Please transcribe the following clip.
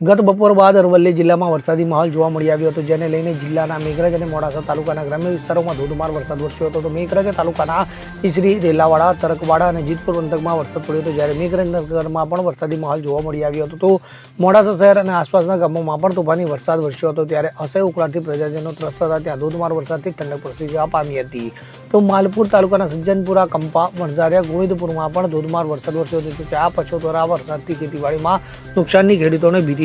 ગત બપોર બાદ અરવલ્લી જિલ્લામાં વરસાદી માહોલ જોવા મળી આવ્યો હતો, જેને લઈને જિલ્લાના મેઘરજ અને મોડાસા તાલુકાના ગ્રામ્ય વિસ્તારોમાં ધોધમાર વરસાદ વરસ્યો હતો. તો મેઘરજ તાલુકાના ઈસરી, રેલાવાડા, તરકવાડા અને જીતપુર પંથકમાં વરસાદ પડ્યો હતો, જ્યારે મેઘરજ નગરમાં પણ વરસાદી માહોલ જોવા મળી આવ્યો હતો. તો મોડાસા શહેર અને આસપાસના ગામોમાં પણ તોફાની વરસાદ વરસ્યો હતો, ત્યારે અસહ્ય ઉકળાટથી પ્રજાજનો ત્રસ્ત હતા. ત્યાં ધોધમાર વરસાદથી ઠંડક પ્રસરી પામી હતી. તો માલપુર તાલુકાના સજ્જનપુરા, કંપા, વણઝારિયા, ગોવિંદપુરમાં પણ ધોધમાર વરસાદ વરસ્યો હતો ત્યાં પછોતરા વરસાદથી ખેતીવાડીમાં નુકસાનની ખેડૂતોને ભીતિ